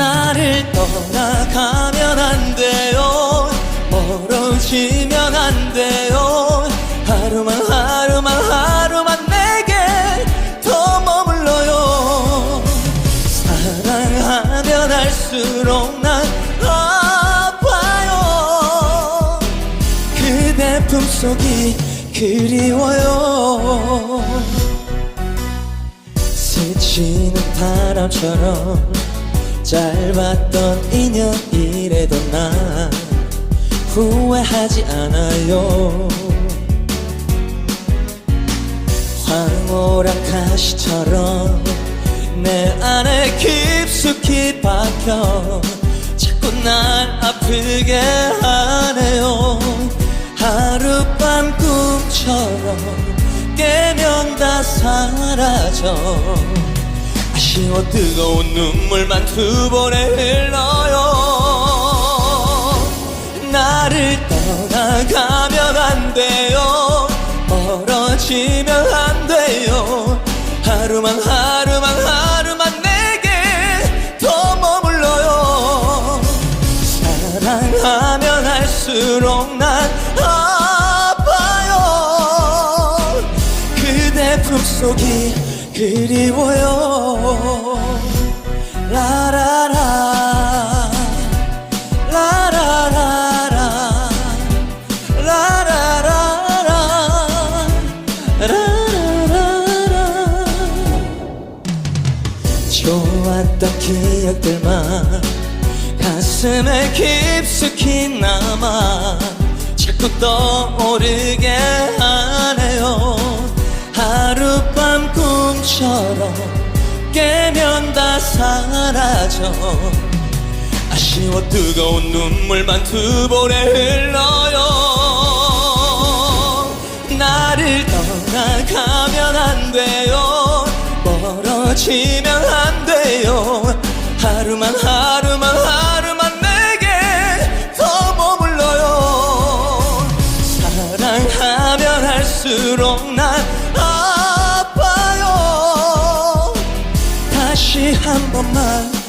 나를 떠나가면 안 돼요. 멀어지면 안 돼요 품속이 그리워요. 스치는 바람처럼 짧았던 인연 이래도 난 후회하지 않아요. 황홀한 가시처럼 내 안에 깊숙이 박혀 자꾸 날 아프게 꿈처럼 깨면 다 사라져. 아쉬워 뜨거운 눈물만 두 번에 흘러요. 나를 떠나가면 안 돼요. 멀어지면 안 돼요. 하루만 하루만 하루만 내게 더 머물러요. 사랑하면 할수록 난 품속이 그리워요. 라라라 라라라라 라라라라 라라라라. 좋았던 기억들만 가슴에 깊숙이 남아 자꾸 떠오르게 하네요 꿈처럼 깨면 다 사라져. 아쉬워 뜨거운 눈물만 두 번에 흘러요. 나를 떠나가면 안 돼요. 멀어지면 안 돼요. 하루만 하루 Mang